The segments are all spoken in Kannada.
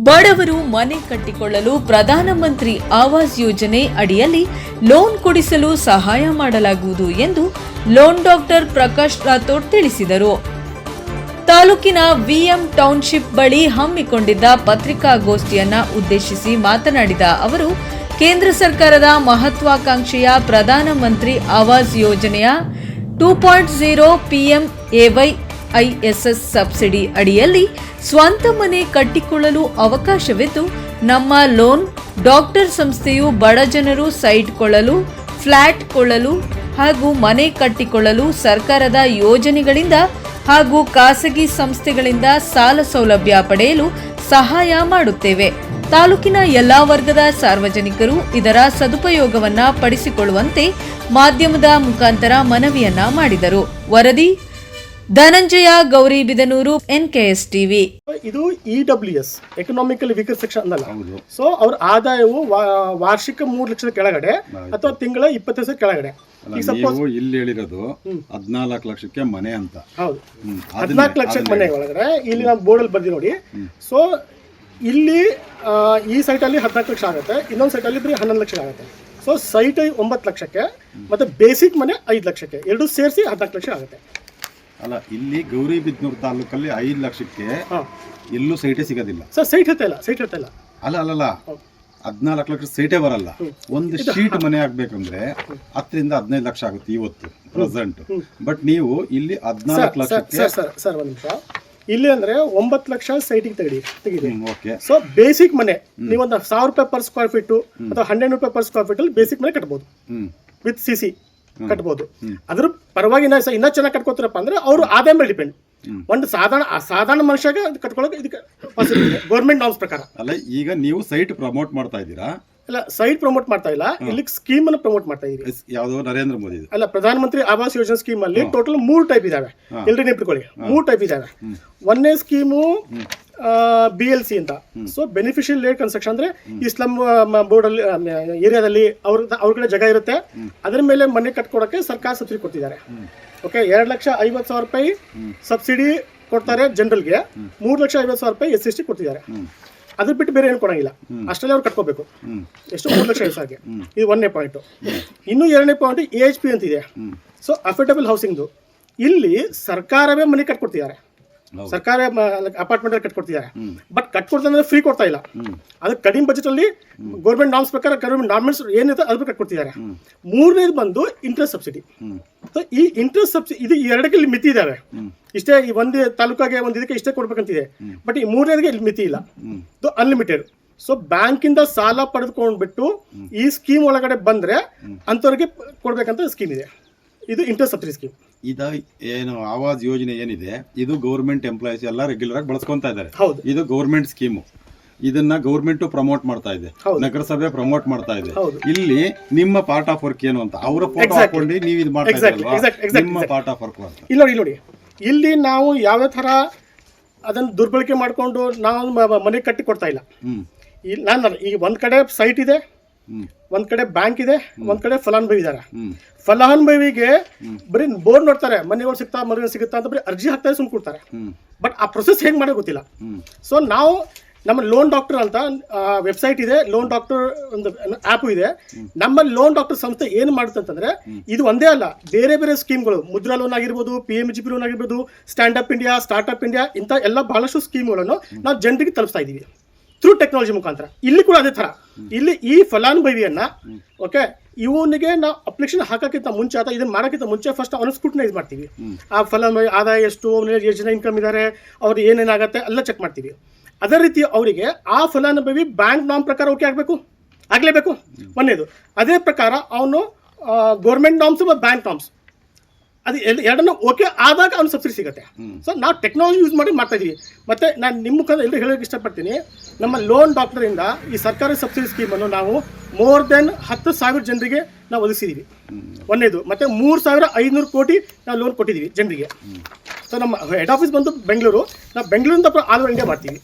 ಬಡವರು ಮನೆ ಕಟ್ಟಿಕೊಳ್ಳಲು ಪ್ರಧಾನಮಂತ್ರಿ ಆವಾಸ್ ಯೋಜನೆ ಅಡಿಯಲ್ಲಿ ಲೋನ್ ಕೊಡಿಸಲು ಸಹಾಯ ಮಾಡಲಾಗುವುದು ಎಂದು ಲೋನ್ ಡಾಕ್ಟರ್ ಪ್ರಕಾಶ್ ರಾಥೋಡ್ ತಿಳಿಸಿದರು. ತಾಲೂಕಿನ ವಿಎಂ ಟೌನ್ಶಿಪ್ ಬಳಿ ಹಮ್ಮಿಕೊಂಡಿದ್ದ ಪತ್ರಿಕಾಗೋಷ್ಠಿಯನ್ನ ಉದ್ದೇಶಿಸಿ ಮಾತನಾಡಿದ ಅವರು, ಕೇಂದ್ರ ಸರ್ಕಾರದ ಮಹತ್ವಾಕಾಂಕ್ಷೆಯ ಪ್ರಧಾನಮಂತ್ರಿ ಆವಾಸ್ ಯೋಜನೆಯ two point PM AY ISS subsidy ಅಡಿಯಲ್ಲಿ ಸ್ವಂತ ಮನೆ ಕಟ್ಟಿಕೊಳ್ಳಲು ಅವಕಾಶವಿದ್ದು, ನಮ್ಮ ಲೋನ್ ಡಾಕ್ಟರ್ ಸಂಸ್ಥೆಯು ಬಡ ಜನರು ಸೈಟ್ ಕೊಳ್ಳಲು ಫ್ಲ್ಯಾಟ್ ಕೊಳ್ಳಲು ಹಾಗೂ ಮನೆ ಕಟ್ಟಿಕೊಳ್ಳಲು ಸರ್ಕಾರದ ಯೋಜನೆಗಳಿಂದ ಹಾಗೂ ಖಾಸಗಿ ಸಂಸ್ಥೆಗಳಿಂದ ಸಾಲ ಸೌಲಭ್ಯ ಪಡೆಯಲು ಸಹಾಯ ಮಾಡುತ್ತೇವೆ. ತಾಲೂಕಿನ ಎಲ್ಲಾ ವರ್ಗದ ಸಾರ್ವಜನಿಕರು ಇದರ ಸದುಪಯೋಗವನ್ನ ಪಡಿಸಿಕೊಳ್ಳುವಂತೆ ಮಾಧ್ಯಮದ ಮುಖಾಂತರ ಮನವಿಯನ್ನ ಮಾಡಿದರು. ವರದಿ ಧನಂಜಯ ಗೌರಿಬಿದನೂರು ಎನ್ಕೆಎಸ್ ಟಿವಿ ಇದು E W S economical weaker section ಅಂದಲ್ಲ ಹೌದು. ಸೊ ಅವ್ರ ಆದಾಯವು ವಾ- ವಾರ್ಷಿಕ ಮೂರು ಲಕ್ಷದ ಕೆಳಗಡೆ ಅಥವಾ ತಿಂಗಳ ಇಪ್ಪತ್ತು ಸಾವಿರ ಕೆಳಗಡೆ. ಈಗ ಸಪೋಸ್ ನೀವು ಇಲ್ಲಿ ಹೇಳಿರೋದು ಹದ್ನಾಲ್ಕು ಲಕ್ಷಕ್ಕೆ ಮನೆ ಅಂತ. ಹೌದು. ಹ್ಮ್. ಹದಿನಾಲ್ಕು ಲಕ್ಷ ಮನೆ ಒಳಗಡೆ. ಇಲ್ಲಿ ನಾವು ಬೋರ್ಡಲ್ಲಿ ಬರ್ದಿ ನೋಡಿ. ಸೊ ಇಲ್ಲಿ ಆ, ಈ ಸೈಟಲ್ಲಿ ಹದಿನಾಲ್ಕು ಲಕ್ಷ ಆಗುತ್ತೆ. ಇನ್ನೊಂದು ಸೈಟಲ್ಲಿ ಬರೀ ಹನ್ನೊಂದು ಲಕ್ಷ ಆಗುತ್ತೆ. ಸೊ ಸೈಟ್ ಒಂಬತ್ತು ಲಕ್ಷಕ್ಕೆ ಮತ್ತೆ ಬೇಸಿಕ್ ಮನೆ ಐದು ಲಕ್ಷಕ್ಕೆ. ಎರಡು ಸೇರಿಸಿ ಹದಿನಾಲ್ಕು ಲಕ್ಷ ಆಗುತ್ತೆ. ಅಲ್ಲ ಇಲ್ಲಿ ಗೌರಿಬಿದ್ನೂರು ತಾಲೂಕಲ್ಲಿ ಐದು ಲಕ್ಷಕ್ಕೆ ಎಲ್ಲೂ ಸೈಟೇ ಸಿಗೋದಿಲ್ಲ. ಸರ್ ಸೈಟ್ ಇಲ್ಲ ಸೈಟ್ ಇಲ್ಲ. ಅಲ್ಲ ಅಲ್ಲಲ್ಲ ಹದಿನಾಲ್ಕು ಲಕ್ಷ ಸೈಟೇ ಬರಲ್ಲ. ಒಂದು ಶೀಟ್ ಮನೆ ಆಗ್ಬೇಕಂದ್ರೆ ಹತ್ತರಿಂದ ಹದಿನೈದು ಲಕ್ಷ ಆಗುತ್ತೆ ಇವತ್ತು ಪ್ರೆಸೆಂಟ್. ಬಟ್ ನೀವು ಇಲ್ಲಿ ಹದಿನಾಲ್ಕು ಲಕ್ಷ ಸರ್ ಒಂದು ನಿಮಿಷ. ಇಲ್ಲಿ ಅಂದ್ರೆ ಒಂಬತ್ತು ಲಕ್ಷ ಸೈಟಿಗೆ ತಗಡಿ ತೆಗಿದೆ ಓಕೆ. ಸೊ ಬೇಸಿಕ್ ಮನೆ ನೀವೊಂದು ಸಾವಿರ ರೂಪಾಯಿ ಪರ್ ಸ್ಕ್ವೇರ್ ಫೀಟ್ ಅಥವಾ ಹಂಡ್ರೆಡ್ ರೂಪಾಯಿ ಪರ್ ಸ್ಕ್ವೇರ್ ಫೀಟ್ ಅಲ್ಲಿ ಬೇಸಿಕ್ ಮನೆ ಕಟ್ಬೋದು. ಹ್ಮ್. ವಿತ್ ಸಿ ಸಿ ಕಟ್ಬೋದು. ಅದ್ರ ಪರವಾಗಿ ಇನ್ನ ಸ- ಇನ್ನೂ ಚೆನ್ನಾಗಿ ಕಟ್ಕೋತಾರಪ್ಪ ಅಂದ್ರೆ ಅವರು ಆದಾಯ ಮೇಲೆ ಡಿಪೆಂಡ್ ಒಂದು ಸಾಧಾರಣ ಸಾಧಾರಣ ಮನುಷ್ಯಗೆ ಕಟ್ಕೊಳ್ಳೋಕೆ ಇದಕ್ಕೆ ಗೌರ್ಮೆಂಟ್ ನಾಮ್ಸ್ ಪ್ರಕಾರ. ಅಲ್ಲ ಈಗ ನೀವು ಸೈಟ್ ಪ್ರಮೋಟ್ ಮಾಡ್ತಾ ಇದ್ದೀರಾ? ಅಲ್ಲ ಸೈಟ್ ಪ್ರಮೋಟ್ ಮಾಡ್ತಾ ಇಲ್ಲ. ಇಲ್ಲಿ ಸ್ಕೀಮ್ ಅನ್ನು ಪ್ರಮೋಟ್ ಮಾಡ್ತಾ ಇದೀವಿ ಯಾವುದೋ ನರೇಂದ್ರ ಮೋದಿ ಅಲ್ಲ ಪ್ರಧಾನಮಂತ್ರಿ ಆವಾಸ್ ಯೋಜನಾ ಸ್ಕೀಮ್ ಅಲ್ಲಿ ಟೋಟಲ್ ಮೂರು ಟೈಪ್ ಇದಾವೆ. ಎಲ್ರಿ ನೆನ್ಪಿಟ್ಕೊಳ್ಳಿ. ಮೂರು ಟೈಪ್ ಇದಾವೆ. ಒಂದನೇ ಸ್ಕೀಮು ಬಿ ಎಲ್ ಸಿ ಅಂತ. ಸೊ ಬೆನಿಫಿಷಿಯಲ್ ಲೇಡ್ ಕನ್ಸ್ಟ್ರಕ್ಷನ್ ಅಂದ್ರೆ ಈ ಸ್ಲಮ್ ಬೋರ್ಡ್ ಅಲ್ಲಿ ಏರಿಯಾದಲ್ಲಿ ಅವ್ರ ಅವ್ರ ಕಡೆ ಜಾಗ ಇರುತ್ತೆ. ಅದ್ರ ಮೇಲೆ ಮನೆ ಕಟ್ಕೊಡಕ್ಕೆ ಸರ್ಕಾರ ಸಬ್ಸಿಡಿ ಕೊಡ್ತಿದ್ದಾರೆ ಓಕೆ ಎರಡು ಲಕ್ಷ ಐವತ್ತು ಸಾವಿರ ರೂಪಾಯಿ ಸಬ್ಸಿಡಿ ಕೊಡ್ತಾರೆ ಜನರಲ್ಗೆ. ಮೂರು ಲಕ್ಷ ಐವತ್ತು ಸಾವಿರ ರೂಪಾಯಿ ಎಸ್ ಎಸ್ ಟಿ ಕೊಡ್ತಿದ್ದಾರೆ ಅದ್ರ ಬಿಟ್ಟು ಬೇರೆ ಏನು ಕೊಡಂಗಿಲ್ಲ. ಅಷ್ಟರಲ್ಲಿ ಅವ್ರು ಕಟ್ಕೋಬೇಕು. ಎಷ್ಟು? ಮೂರು ಲಕ್ಷ ಐದು ಸಾವಿರಕ್ಕೆ. ಇದು ಒಂದನೇ ಪಾಯಿಂಟು ಇನ್ನು ಎರಡನೇ ಪಾಯಿಂಟ್ ಎ ಎಚ್ ಪಿ ಅಂತಿದೆ. ಸೊ ಅಫೋರ್ಡಬಲ್ ಹೌಸಿಂಗ್ದು ಇಲ್ಲಿ ಸರ್ಕಾರವೇ ಮನೆ ಕಟ್ಕೊಡ್ತಿದ್ದಾರೆ. ಸರ್ಕಾರ ಅಪಾರ್ಟ್ಮೆಂಟ್ ಕಟ್ಕೊಡ್ತಿದ್ದಾರೆ ಬಟ್ ಕಟ್ಕೊಡ್ತಾರೆ ಫ್ರೀ ಕೊಡ್ತಾ ಇಲ್ಲ. ಅದಕ್ಕೆ ಕಡಿಮೆ ಬಜೆಟ್ ಅಲ್ಲಿ ಗೌರ್ಮೆಂಟ್ ನಾಮ್ಸ್ ಪ್ರಕಾರ ಗೌರ್ಮೆಂಟ್ ನಾರ್ಮಲ್ಸ್ ಏನಿದೆ ಅದ್ರ ಕಟ್ಕೊಡ್ತಿದ್ದಾರೆ. ಮೂರನೇದು ಬಂದು ಇಂಟ್ರೆಸ್ಟ್ ಸಬ್ಸಿಡಿ ಈ ಇಂಟ್ರೆಸ್ಟ್ ಸಬ್ಸಿಡಿ ಇದು ಎರಡಕ್ಕೆ ಇಲ್ಲಿ ಮಿತಿ ಇದಾವೆ ಇಷ್ಟೇ ಈ ಒಂದು ತಾಲೂಕಾಗೆ ಒಂದು ಇದಕ್ಕೆ ಇಷ್ಟೇ ಕೊಡ್ಬೇಕಂತಿದೆ. ಬಟ್ ಈ ಮೂರನೇದಿಗೆ ಇಲ್ಲಿ. ಮಿತಿ ಇಲ್ಲ ಅನ್ಲಿಮಿಟೆಡ್ ಸೊ ಬ್ಯಾಂಕಿಂದ ಸಾಲ ಪಡೆದುಕೊಂಡ್ಬಿಟ್ಟು ಈ ಸ್ಕೀಮ್ ಒಳಗಡೆ ಬಂದ್ರೆ ಅಂಥವ್ರಿಗೆ ಕೊಡ್ಬೇಕಂತ ಸ್ಕೀಮ್ ಇದೆ. ಇದು ಇಂಟರ್ ಸಬ್ಸಿಡಿ ಸ್ಕೀಮ್ ಇದು ಏನು ಆವಾಸ್ ಯೋಜನೆ ಏನಿದೆ ಇದು ಗೌರ್ಮೆಂಟ್ ಎಂಪ್ಲಾಯೀಸ್ ಎಲ್ಲ ರೆಗ್ಯುಲರ್ ಆಗಿ ಬಳಸ್ಕೊಂತ ಇದ್ದಾರೆ. ಹೌದು. ಇದು ಗೌರ್ಮೆಂಟ್ ಸ್ಕೀಮು ಇದನ್ನ ಗೌರ್ಮೆಂಟ್ ಪ್ರಮೋಟ್ ಮಾಡ್ತಾ ಇದೆ. ನಗರಸಭೆ ಪ್ರಮೋಟ್ ಮಾಡ್ತಾ ಇದೆ. ಇಲ್ಲಿ ನಿಮ್ಮ ಪಾರ್ಟ್ ಆಫ್ ವರ್ಕ್ ಏನು ಅಂತ ಅವರ ಫೋಟೋ. ಹಾಕೊಂಡು ನೀವು ಇದು ಮಾಡ್ತಾ exact- ನಿಮ್ಮ. ಪಾರ್ಟ್ ಆಫ್ ವರ್ಕ್ ಅಂತ. ಇಲ್ಲಿ ನೋಡಿ ಇಲ್ಲಿ ನೋಡಿ. ಇಲ್ಲಿ ನಾವು ಯಾವ ತರ ಅದನ್ನ ದುರ್ಬಳಕೆ ಮಾಡಿಕೊಂಡು ನಾವು ಮನೆ ಕಟ್ಟಿ ಕೊಡ್ತಾ ಇಲ್ಲ. ಹ್ಮ್. ಇಲ್ಲಿ ನಾನು ಈಗ ಒಂದು ಕಡೆ ಸೈಟ್ ಇದೆ ಒಂದ್ ಕಡೆ ಬ್ಯಾಂಕ್ ಇದೆ ಒಂದ್ ಕಡೆ ಫಲಾನುಭವಿ ಇದಾರೆ. ಫಲಾನುಭವಿಗೆ ಬರೀ ಬೋರ್ ನೋಡ್ತಾರೆ ಮನೆಗಳು ಸಿಗ್ತಾ ಮನೆಗಳು ಸಿಗುತ್ತಾ ಅಂತ ಬರೀ ಅರ್ಜಿ ಹಾಕ್ತಾರೆ ಸುಮ್ ಕೊಡ್ತಾರೆ. ಬಟ್ ಆ ಪ್ರೊಸೆಸ್ ಹೆಂಗ್ ಮಾಡೋ ಗೊತ್ತಿಲ್ಲ. ಸೊ ನಾವು ನಮ್ಮ ಲೋನ್ ಡಾಕ್ಟರ್ ಅಂತ ವೆಬ್ಸೈಟ್ ಇದೆ ಲೋನ್ ಡಾಕ್ಟರ್ ಒಂದು ಆ್ಯಪ್ ಇದೆ. ನಮ್ಮ ಲೋನ್ ಡಾಕ್ಟರ್ ಸಂಸ್ಥೆ ಏನು ಮಾಡುತ್ತೆ ಅಂತಂದ್ರೆ ಇದು ಒಂದೇ ಅಲ್ಲ ಬೇರೆ ಬೇರೆ ಸ್ಕೀಮ್ಗಳು ಮುದ್ರಾ ಲೋನ್ ಆಗಿರ್ಬೋದು P M G P loan ಆಗಿರ್ಬೋದು Stand Up India Startup India ಇಂಥ ಎಲ್ಲ ಬಹಳಷ್ಟು ಸ್ಕೀಮ್ಗಳನ್ನು ನಾವು ಜನರಿಗೆ ತಲುಪಿಸ್ತಾ ಇದ್ದೀವಿ. ಥ್ರೂ ಟೆಕ್ನಾಲಜಿ ಮುಖಾಂತರ. ಇಲ್ಲಿ ಕೂಡ ಅದೇ ಥರ. ಇಲ್ಲಿ ಈ ಫಲಾನುಭವಿಯನ್ನ ಓಕೆ ಇವನಿಗೆ ನಾವು ಅಪ್ಲಿಕೇಶನ್ ಹಾಕೋಕ್ಕಿಂತ ಮುಂಚೆ ಅಥವಾ ಇದನ್ನ ಮಾಡೋಕ್ಕಿಂತ ಮುಂಚೆ ಫಸ್ಟ್ ಅವನು ಸ್ಕ್ರೂಟನೈಸ್ ಮಾಡ್ತೀವಿ. ಆ ಫಲಾನುಭವಿ ಆದಾಯ ಎಷ್ಟು ಅವನ ಎಷ್ಟು ಜನ ಇನ್ಕಮ್ ಇದ್ದಾರೆ ಅವ್ರು ಏನೇನಾಗುತ್ತೆ ಎಲ್ಲ ಚೆಕ್ ಮಾಡ್ತೀವಿ. ಅದೇ ರೀತಿ ಅವರಿಗೆ ಆ ಫಲಾನುಭವಿ ಬ್ಯಾಂಕ್ ನಾಮ್ ಪ್ರಕಾರ ಓಕೆ ಆಗಬೇಕು? ಆಗಲೇಬೇಕು? ಒಂದೇದು ಅದೇ ಪ್ರಕಾರ ಅವನು ಗೌರ್ಮೆಂಟ್ ನಾಮ್ಸ್ ಮತ್ತು ಬ್ಯಾಂಕ್ ನಾಮ್ಸ್ ಅದು ಎರಡು ಎರಡನ್ನೂ ಓಕೆ ಆದಾಗ ಅವ್ನು ಸಬ್ಸಿಡಿ ಸಿಗುತ್ತೆ. ಸೊ ನಾವು ಟೆಕ್ನಾಲಜಿ ಯೂಸ್ ಮಾಡಿ ಮಾಡ್ತಾ ಇದೀವಿ. ಮತ್ತು ನಾನು ನಿಮ್ಮ ಮುಖಾಂತರ ಎಲ್ಲರೂ ಹೇಳೋಕ್ಕೆ ಇಷ್ಟಪಡ್ತೀನಿ. ನಮ್ಮ ಲೋನ್ ಡಾಕ್ಟರಿಂದ ಈ ಸರ್ಕಾರಿ ಸಬ್ಸಿಡಿ ಸ್ಕೀಮನ್ನು ನಾವು ಮೋರ್ ದೆನ್ ಹತ್ತು ಸಾವಿರ ಜನರಿಗೆ ನಾವು ಒದಗಿಸಿದ್ದೀವಿ ಒಂದೇದು. ಮತ್ತು ಮೂರು ಸಾವಿರ ಐನೂರು ಕೋಟಿ ನಾವು ಲೋನ್ ಕೊಟ್ಟಿದ್ದೀವಿ ಜನರಿಗೆ. ಸೊ ನಮ್ಮ ಹೆಡ್ ಆಫೀಸ್ ಬಂದು ಬೆಂಗಳೂರು. ನಾವು ಬೆಂಗಳೂರಿಂದ ಆಲ್ ಇಂಡಿಯಾ ಮಾಡ್ತೀವಿ.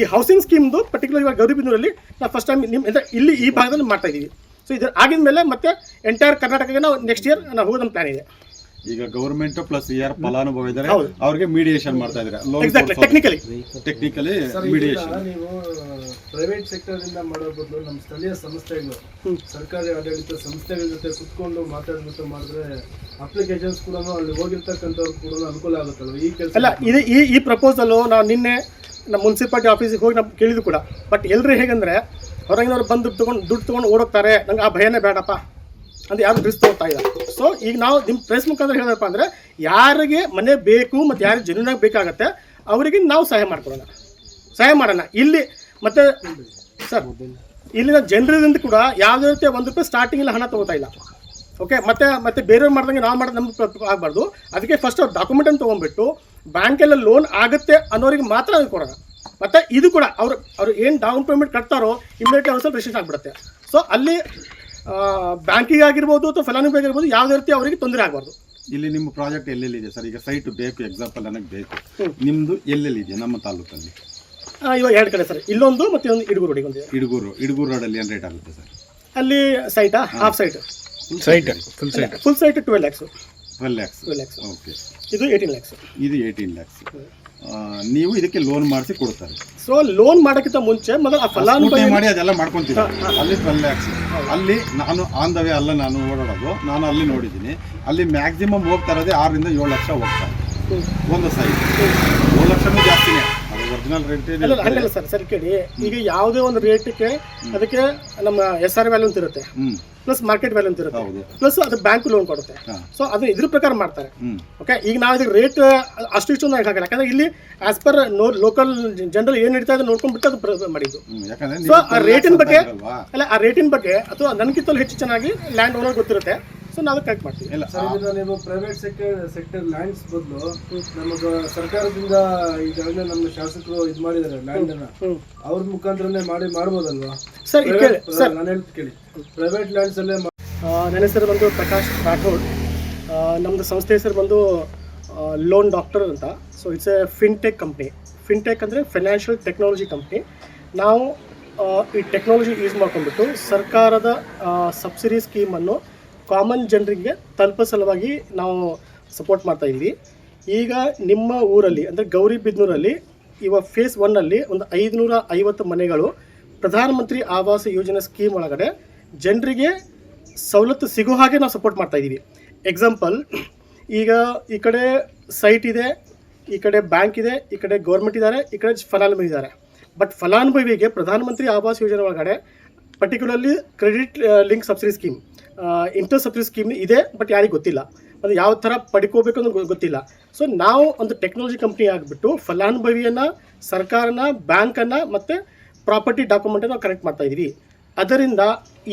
ಈ ಹೌಸಿಂಗ್ ಸ್ಕೀಮ್ದು ಪರ್ಟಿಕ್ಯುಲರ್ ಇವಾಗ ಗೌರಿಬಿದೂರಲ್ಲಿ ನಾವು ಫಸ್ಟ್ ಟೈಮ್ ನಿಮ್ಮ ಅಂದರೆ ಇಲ್ಲಿ ಈ ಭಾಗದಲ್ಲಿ ಮಾಡ್ತಾ ಇದ್ದೀವಿ ಸೊ ಇದು ಆಗಿದ ಮೇಲೆ ಮತ್ತೆ ಎಂಟೈರ್ ಕರ್ನಾಟಕಕ್ಕೆ ನಾವು ನೆಕ್ಸ್ಟ್ ಇಯರ್ ನಾವು ಹೋಗೋದನ್ನು ಪ್ಲ್ಯಾನ್ ಇದೆ. ಈಗ ಗೌರ್ಮೆಂಟ್ ಪ್ಲಸ್ ಯಾರು ಫಲಾನುಭವ ಇದ್ದಾರೆ ಅವ್ರಿಗೆ ಮೀಡಿಯೇಷನ್ ಮಾಡ್ತಾ ಇದ್ದಾರೆ ಎಕ್ಸಾಕ್ಟ್ಲಿ ಟೆಕ್ನಿಕಲಿ ಟೆಕ್ನಿಕಲಿ ಮೀಡಿಯೇಷನ್ ನೀವು ಪ್ರೈವೇಟ್ ಸೆಕ್ಟರ್ ಇಂದ ಮಾಡೋ ಬದಲು ನಮ್ಮ ಸ್ಥಳೀಯ ಸಂಸ್ಥೆಗಳು ಸರ್ಕಾರಿ ಆಡಳಿತ ಸಂಸ್ಥೆಗಳ ಜೊತೆ ಕುತ್ಕೊಂಡು ಮಾತಾಡ್ಬಿಟ್ಟು ಮಾಡಿದ್ರೆ ಅಪ್ಲಿಕೇಶನ್ಸ್ ಕೂಡ ಅಲ್ಲಿ ಹೋಗಿರ್ತಕ್ಕಂಥವ್ರು ಕೂಡ ಅನುಕೂಲ ಆಗುತ್ತಲ್ಲ ಈ ಕೆಲಸ ಅಲ್ಲ ಇದು ಈ ಈ ಪ್ರಪೋಸಲು ನಾವು ನಿನ್ನೆ ನಮ್ಮ ಮುನ್ಸಿಪಾಲ್ಟಿ ಆಫೀಸಿಗೆ ಹೋಗಿ ನಾವು ಕೇಳಿದ್ರು ಕೂಡ. ಬಟ್ ಎಲ್ಲರೂ ಹೇಗಂದ್ರೆ ಹೊರಗಿನವ್ರು ಬಂದು ದುಡ್ಡು ತೊಗೊಂಡು ದುಡ್ಡು ತೊಗೊಂಡು ಓಡೋಗ್ತಾರೆ. ನಂಗೆ ಆ ಭಯನೇ ಬೇಡಪ್ಪ. ಅಂತ ಯಾರು ತಿಳಿಸ್ತಾ ಇಲ್ಲ. ಸೊ ಈಗ ನಾವು ನಿಮ್ಮ ಪ್ರೆಸ್ ಮುಖಾಂತರ ಹೇಳಪ್ಪ ಅಂದರೆ ಯಾರಿಗೆ ಮನೆ ಬೇಕು ಮತ್ತು ಯಾರಿಗೆ ಜಮೀನಾಗಿ ಬೇಕಾಗತ್ತೆ, ಅವರಿಗೆ ನಾವು ಸಹಾಯ ಮಾಡ್ಕೊಡೋಣ ಸಹಾಯ ಮಾಡೋಣ. ಇಲ್ಲಿ ಮತ್ತೆ ಸರ್, ಇಲ್ಲಿನ ಜನರಿಂದ ಕೂಡ ಯಾವುದೇ ರೀತಿಯ ಒಂದು ರೂಪಾಯಿ ಸ್ಟಾರ್ಟಿಂಗ್ ಹಣ ತಗೋತಾ ಇಲ್ಲ. ಓಕೆ ಮತ್ತೆ ಮತ್ತೆ ಬೇರೆಯವ್ರು ಮಾಡ್ದಂಗೆ ನಾವು ಮಾಡೋದು ನಮ್ಗೆ ಆಗಬಾರ್ದು. ಅದಕ್ಕೆ ಫಸ್ಟ್ ಅವ್ರು ಡಾಕ್ಯುಮೆಂಟ್ ಅಂತ ತೊಗೊಂಡ್ಬಿಟ್ಟು ಬ್ಯಾಂಕಲ್ಲಿ ಲೋನ್ ಆಗುತ್ತೆ ಅನ್ನೋರಿಗೆ ಮಾತ್ರ ಅದು ಕೊಡೋಣ. ಮತ್ತೆ ಇದು ಕೂಡ ಅವ್ರು ಅವ್ರು ಏನು ಡೌನ್ ಪೇಮೆಂಟ್ ಕಟ್ತಾರೋ ಇಮಿಡಿಯೇಟ್ಲಿ ಅವ್ರ ಸ್ವಲ್ಪ ರಿಜಿಸ್ಟ್ರೇಷನ್ ಆಗಿಬಿಡುತ್ತೆ. ಸೊ ಅಲ್ಲಿ ಬ್ಯಾಂಕಿಗೆ ಆಗಿರ್ಬೋದು ಅಥವಾ ಫಲಾನುಭವಿ ಆಗಿರ್ಬೋದು ಯಾವುದೇ ರೀತಿ ಅವರಿಗೆ ತೊಂದರೆ ಆಗಬಾರ್ದು. ಇಲ್ಲಿ ನಿಮ್ಮ ಪ್ರಾಜೆಕ್ಟ್ ಎಲ್ಲೆಲ್ಲಿದೆ ಸರ್? ಈಗ ಸೈಟ್ ಬೇಕು ಎಕ್ಸಾಂಪಲ್ ನನಗೆ ಬೇಕು. ನಿಮ್ದು ಎಲ್ಲೆಲ್ಲಿದೆ ನಮ್ಮ ತಾಲೂಕಲ್ಲಿ? ಇವಾಗ ಎರಡು ಕಡೆ ಸರ್. ಇಲ್ಲೊಂದು ಮತ್ತೆ ಒಂದು ಇಡುಗು ರೋಡಿಗೆ ಒಂದು ಇಡುಗೂರು ಇಡುಗೂರು ರೋಡಲ್ಲಿ ಏನು ರೇಟ್ ಆಗುತ್ತೆ ಸರ್? ಅಲ್ಲಿ ಸೈಟಾ half site site full site full site twelve lakhs twelve lakhs twelve lakhs okay ಇದು ಏಯ್ಟೀನ್ ಲ್ಯಾಕ್ಸ್ ಇದು ಏಯ್ಟೀನ್ ಲ್ಯಾಕ್ಸ್ ನೀವು ಇದಕ್ಕೆ ಲೋನ್ ಮಾಡಿಸಿ ಕೊಡ್ತಾರೆ. ಸೊ ಲೋನ್ ಮಾಡೋಕ್ಕಿಂತ ಮುಂಚೆ ಮೊದಲು ಆ ಫಲಾನುಭವಿ ಸ್ಕೂಟಿ ಮಾಡಿ ಅದೆಲ್ಲ ಮಾಡ್ಕೊಂತೀವಿ ಅಲ್ಲಿ ಟ್ವೆಲ್ ಲ್ಯಾಕ್ಸ್ ಅಲ್ಲಿ ನಾನು ಆನ್ ದ ವೇ ಅಲ್ಲ ನಾನು ಓಡಾಡೋದು. ನಾನು ಅಲ್ಲಿ ನೋಡಿದ್ದೀನಿ. ಅಲ್ಲಿ ಮ್ಯಾಕ್ಸಿಮಮ್ ಹೋಗ್ತಾ ಇರೋದೇ ಆರರಿಂದ ಏಳು ಲಕ್ಷ ಹೋಗ್ತಾರೆ ಒಂದು ಸೈಟ್ ಏಳು ಲಕ್ಷನೂ ಜಾಸ್ತಿನೇ. ಅಲ್ಲ ಹಂಗಲ್ಲ ಸರ್ ಸರಿ ಕೇಳಿ. ಈಗ ಯಾವುದೇ ಒಂದು ರೇಟ್ಗೆ ಅದಕ್ಕೆ ನಮ್ಮ ಎಸ್ ಆರ್ ವ್ಯಾಲ್ಯೂ ಅಂತ ಇರುತ್ತೆ. ಹ್ಮ್. ಪ್ಲಸ್ ಮಾರ್ಕೆಟ್ ವ್ಯಾಲ್ಯೂ ಅಂತ ಇರುತ್ತೆ. ಹೌದು. ಪ್ಲಸ್ ಅದು ಬ್ಯಾಂಕ್ ಲೋನ್ ಕೊಡುತ್ತೆ. ಹಾ. ಸೊ ಅದು ಇದ್ರ ಪ್ರಕಾರ ಮಾಡ್ತಾರೆ. ಹ್ಮ್. ಓಕೆ ಈಗ ನಾವು ಇದಕ್ಕೆ ರೇಟ್ ಅಷ್ಟು ಇಷ್ಟು ಹಾಕಲ್ಲ. ಯಾಕಂದ್ರೆ ಇಲ್ಲಿ as per no local general ಏನು ನಡೀತಾ ಇದೆ ನೋಡ್ಕೊಂಡ್ಬಿಟ್ಟು ಅದು ಪ್ರ- ಮಾಡಿದ್ದು. ಹ್ಮ್ ಯಾಕಂದ್ರೆ ಸೊ ಆ 12 ರೇಟಿನ ಬಗ್ಗೆ ಅಲ್ಲ ಆ ರೇಟಿನ ಬಗ್ಗೆ ಅಥವಾ ನನಗಿಂತಲೂ ಹೆಚ್ಚು ಚೆನ್ನಾಗಿ ಲ್ಯಾಂಡ್ ಓನರ್ ಗೊತ್ತಿರುತ್ತೆ. ಸೊ ನಾವು ಕರೆಕ್ಟ್ ಮಾಡ್ತೀವಿ. ಇಲ್ಲ. ಸರ್ ಇದನ್ನ ನೀವು ಪ್ರೈವೇಟ್ ಸೆಕ್ಟರ್ ಸೆಕ್ಟರ್ ಲ್ಯಾಂಡ್ಸ್ ಬದಲು ನಮಗೆ ಸರ್ಕಾರದಿಂದ ಈಗಾಗಲೇ ನಮ್ಮ ಶಾಸಕರು ಇದು ಮಾಡಿದ್ದಾರೆ ಲ್ಯಾಂಡ್ ಅನ್ನ. ಅವ್ರ ಮುಖಾಂತರನೇ ಮಾಡಿ ಮಾಡ್ಬೋದಲ್ವಾ? ಸರ್ ಕೇಳಿ. ಸರ್ ನಾನು ಹೇಳ್ತೀನಿ ಕೇಳಿ. ಪ್ರೈವೇಟ್ ಲ್ಯಾಂಡ್ಸ್ ಅಲ್ಲೇ ನನ್ನ ಹೆಸರು ಬಂದು ಪ್ರಕಾಶ್ ರಾಠೋಡ್. ನಮ್ದು ನಮ್ಮದು ಸಂಸ್ಥೆ ಹೆಸರು ಬಂದು ಲೋನ್ ಡಾಕ್ಟರ್ ಅಂತ. So it's a fintech company fintech ಅಂದರೆ ಫೈನಾನ್ಷಿಯಲ್ ಟೆಕ್ನಾಲಜಿ ಕಂಪ್ನಿ ನಾವು ಈ ಟೆಕ್ನಾಲಜಿ ಯೂಸ್ ಮಾಡ್ಕೊಂಡ್ಬಿಟ್ಟು ಸರ್ಕಾರದ ಸಬ್ಸಿಡಿ ಸ್ಕೀಮನ್ನು ಕಾಮನ್ ಜನರಿಗೆ ತಲುಪೋ ಸಲುವಾಗಿ ನಾವು ಸಪೋರ್ಟ್ ಮಾಡ್ತಾ ಇದ್ವಿ. ಈಗ ನಿಮ್ಮ ಊರಲ್ಲಿ, ಅಂದರೆ ಗೌರಿಬಿದ್ನೂರಲ್ಲಿ ಇವಾಗ ಫೇಸ್ ಒನ್ನಲ್ಲಿ ಒಂದು ಐದುನೂರ ಐವತ್ತು ಮನೆಗಳು, ಪ್ರಧಾನಮಂತ್ರಿ ಆವಾಸ ಯೋಜನೆ ಸ್ಕೀಮ್ ಒಳಗಡೆ ಜನರಿಗೆ ಸವಲತ್ತು ಸಿಗೋ ಹಾಗೆ ನಾವು ಸಪೋರ್ಟ್ ಮಾಡ್ತಾ ಇದ್ದೀವಿ. ಎಕ್ಸಾಂಪಲ್ ಈಗ ಈ ಕಡೆ ಸೈಟ್ ಇದೆ, ಈ ಕಡೆ ಬ್ಯಾಂಕ್ ಇದೆ, ಈ ಕಡೆ ಗೌರ್ಮೆಂಟ್ ಇದ್ದಾರೆ, ಈ ಕಡೆ ಫಲಾನುಭವಿ ಇದ್ದಾರೆ. ಬಟ್ ಫಲಾನುಭವಿಗೆ ಪ್ರಧಾನಮಂತ್ರಿ ಆವಾಸ್ ಯೋಜನೆ ಒಳಗಡೆ particularly credit link subsidy scheme inter subsidy scheme ಇದೆ ಬಟ್ ಯಾರಿಗೆ ಗೊತ್ತಿಲ್ಲ. ಅದು ಯಾವ ಥರ ಪಡ್ಕೋಬೇಕು ಅನ್ನೋದು ಗೊತ್ತಿಲ್ಲ. ಸೊ ನಾವು ಒಂದು ಟೆಕ್ನಾಲಜಿ ಕಂಪ್ನಿ ಆಗಿಬಿಟ್ಟು ಫಲಾನುಭವಿಯನ್ನು, ಸರ್ಕಾರನ, ಬ್ಯಾಂಕನ್ನು ಮತ್ತು ಪ್ರಾಪರ್ಟಿ ಡಾಕ್ಯುಮೆಂಟನ್ನು ನಾವು ಕನೆಕ್ಟ್ ಮಾಡ್ತಾ ಇದ್ದೀವಿ ಅದರಿಂದ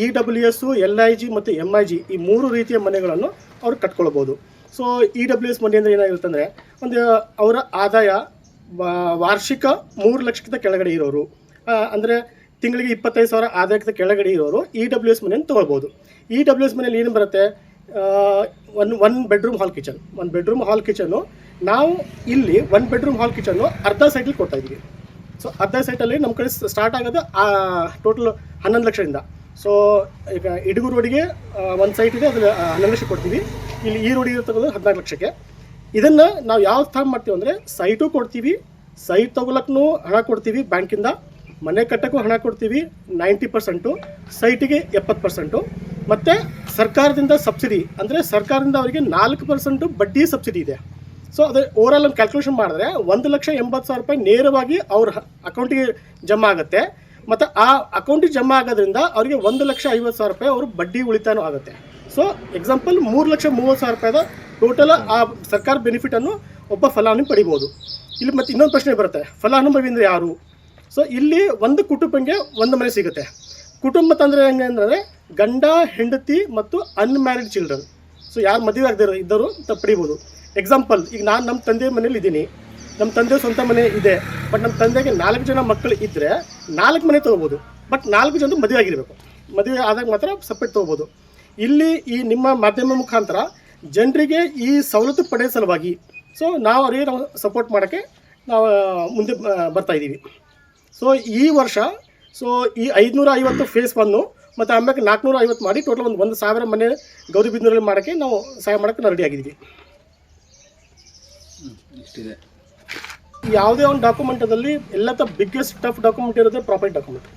E W S L I G ಮತ್ತು ಎಂ ಐ ಜಿ ಈ ಮೂರು ರೀತಿಯ ಮನೆಗಳನ್ನು ಅವ್ರು ಕಟ್ಕೊಳ್ಬೋದು. ಸೊ ಇ ಡಬ್ಲ್ಯೂ ಎಸ್ ಮನೆ ಅಂದರೆ ಏನಾಗಿರುತ್ತೆ ಅಂದರೆ, ಒಂದು ಅವರ ಆದಾಯ ವಾರ್ಷಿಕ ಮೂರು ಲಕ್ಷಕ್ಕಿಂತ ಕೆಳಗಡೆ ಇರೋರು. ಅಂದರೆ ತಿಂಗಳಿಗೆ ಇಪ್ಪತ್ತೈದು ಸಾವಿರ ಆದಾಯಕ್ಕಿಂತ ಕೆಳಗಡೆ ಇರೋರು ಇ ಡಬ್ಲ್ಯೂ ಎಸ್ ಮನೆಯನ್ನು ತೊಗೊಳ್ಬೋದು. ಇ ಡಬ್ಲ್ಯೂ ಎಸ್ ಮನೇಲಿ ಏನು ಬರುತ್ತೆ? One one bedroom hall kitchen ಒಂದು ಬೆಡ್ರೂಮ್ ಹಾಲ್ ಕಿಚನ್ನು ನಾವು ಇಲ್ಲಿ ಒನ್ ಬೆಡ್ರೂಮ್ ಹಾಲ್ ಕಿಚನ್ನು ಅರ್ಧ ಸೈಟಲ್ಲಿ ಕೊಡ್ತಾ ಇದ್ದೀವಿ. ಸೊ ಅರ್ಧ ಸೈಟಲ್ಲಿ ನಮ್ಮ ಕಡೆ ಸ್ಟಾರ್ಟ್ ಆಗೋದು ಟೋಟಲ್ ಹನ್ನೊಂದು ಲಕ್ಷದಿಂದ. ಸೊ ಈಗ ಇಡುಗು ರೋಡಿಗೆ ಒಂದು ಸೈಟ್ ಇದೆ ಅದನ್ನು ಹನ್ನೊಂದು ಲಕ್ಷ ಕೊಡ್ತೀವಿ. ಇಲ್ಲಿ ಈ ರೋಡಿಗೆ ತಗೋದು ಹದಿನಾಲ್ಕು ಲಕ್ಷಕ್ಕೆ. ಇದನ್ನು ನಾವು ಯಾವ ಥರ ಮಾಡ್ತೀವಿ ಅಂದರೆ ಸೈಟು ಕೊಡ್ತೀವಿ ಸೈಟ್ ತೊಗೊಳಕ್ಕೂ ಹಣ ಕೊಡ್ತೀವಿ ಬ್ಯಾಂಕಿಂದ ಮನೆ ಕಟ್ಟಕ್ಕೂ ಹಣ ಕೊಡ್ತೀವಿ ನೈಂಟಿ ಪರ್ಸೆಂಟು ಸೈಟಿಗೆ ಎಪ್ಪತ್ತು ಪರ್ಸೆಂಟು ಮತ್ತು ಸರ್ಕಾರದಿಂದ ಸಬ್ಸಿಡಿ ಅಂದರೆ ಸರ್ಕಾರದಿಂದ ಅವರಿಗೆ ನಾಲ್ಕು ಪರ್ಸೆಂಟು ಬಡ್ಡಿ ಸಬ್ಸಿಡಿ ಇದೆ. ಸೊ ಅದು ಓವರಾಲ್ ಒಂದು ಕ್ಯಾಲ್ಕುಲೇಷನ್ ಮಾಡಿದ್ರೆ ಒಂದು ಲಕ್ಷ ಎಂಬತ್ತು ಸಾವಿರ ರೂಪಾಯಿ ನೇರವಾಗಿ ಅವ್ರ ಅಕೌಂಟಿಗೆ ಜಮಾ ಆಗುತ್ತೆ. ಮತ್ತು ಆ ಅಕೌಂಟಿಗೆ ಜಮಾ ಆಗೋದ್ರಿಂದ ಅವರಿಗೆ ಒಂದು ಲಕ್ಷ ಐವತ್ತು ಸಾವಿರ ರೂಪಾಯಿ ಅವರು ಬಡ್ಡಿ ಉಳಿತಾಯನೂ ಆಗುತ್ತೆ. ಸೊ ಎಕ್ಸಾಂಪಲ್ ಮೂರು ಲಕ್ಷ ಮೂವತ್ತು ಸಾವಿರ ರೂಪಾಯಿದ ಟೋಟಲ್ ಆ ಸರ್ಕಾರ ಬೆನಿಫಿಟನ್ನು ಒಬ್ಬ ಫಲಾನುಭವಿ ಪಡಿಬೋದು. ಇಲ್ಲಿ ಮತ್ತೆ ಇನ್ನೊಂದು ಪ್ರಶ್ನೆ ಬರುತ್ತೆ. ಫಲಾನುಭವಿ ಅಂದರೆ ಯಾರು? ಸೊ ಇಲ್ಲಿ ಒಂದು ಕುಟುಂಬಕ್ಕೆ ಒಂದು ಮನೆ ಸಿಗುತ್ತೆ. ಕುಟುಂಬ ತಂದರೆ ಹೆಂಗೆ ಅಂದರೆ ಗಂಡ, ಹೆಂಡತಿ ಮತ್ತು ಅನ್ಮ್ಯಾರಿಡ್ ಚಿಲ್ಡ್ರನ್ ಸೊ ಯಾರು ಮದುವೆ ಆಗದೆ ಇದ್ದರು ಪಡಿಬೋದು. ಎಕ್ಸಾಂಪಲ್ ಈಗ ನಾನು ನಮ್ಮ ತಂದೆ ಮನೇಲಿ ಇದ್ದೀನಿ. ನಮ್ಮ ತಂದೆ ಸ್ವಂತ ಮನೆ ಇದೆ. ಬಟ್ ನಮ್ಮ ತಂದೆಗೆ ನಾಲ್ಕು ಜನ ಮಕ್ಕಳು ಇದ್ದರೆ ನಾಲ್ಕು ಮನೆ ತೊಗೋಬೋದು. ಬಟ್ ನಾಲ್ಕು ಜನ ಮದುವೆ ಆಗಿರಬೇಕು. ಮದುವೆ ಆದಾಗ ಮಾತ್ರ ಸಪ್ರೇಟ್ ತೊಗೋಬೋದು. ಇಲ್ಲಿ ಈ ನಿಮ್ಮ ಮಾಧ್ಯಮ ಮುಖಾಂತರ ಜನರಿಗೆ ಈ ಸವಲತ್ತು ಪಡೆಯೋ ಸಲುವಾಗಿ ಸೊ ನಾವು ಅವರಿಗೆ ನಾವು ಸಪೋರ್ಟ್ ಮಾಡೋಕ್ಕೆ ನಾವು ಮುಂದೆ ಬರ್ತಾ ಇದ್ದೀವಿ. ಸೊ ಈ ವರ್ಷ ಸೊ ಈ ಐದುನೂರ ಐವತ್ತು ಫೇಸ್ ಒನ್ನು ಮತ್ತು ಆಮೇಲೆ ನಾಲ್ಕುನೂರ ಐವತ್ತು ಮಾಡಿ ಟೋಟಲ್ ಒಂದು ಒಂದು ಸಾವಿರ ಮನೆ ಗೌರಿಬಿದ್ನೂರಲ್ಲಿ ಮಾಡೋಕ್ಕೆ ನಾವು ಸಹಾಯ ಮಾಡೋಕ್ಕೆ ರೆಡಿ ಆಗಿದ್ದೀವಿ. ಯಾವುದೇ ಒಂದು ಡಾಕ್ಯುಮೆಂಟದಲ್ಲಿ ಎಲ್ಲ ತ ಬಿಗ್ಗೆಸ್ಟ್ ಟಫ್ ಡಾಕ್ಯುಮೆಂಟ್ ಇರುತ್ತೆ ಪ್ರಾಪರ್ಟಿ ಡಾಕ್ಯುಮೆಂಟ್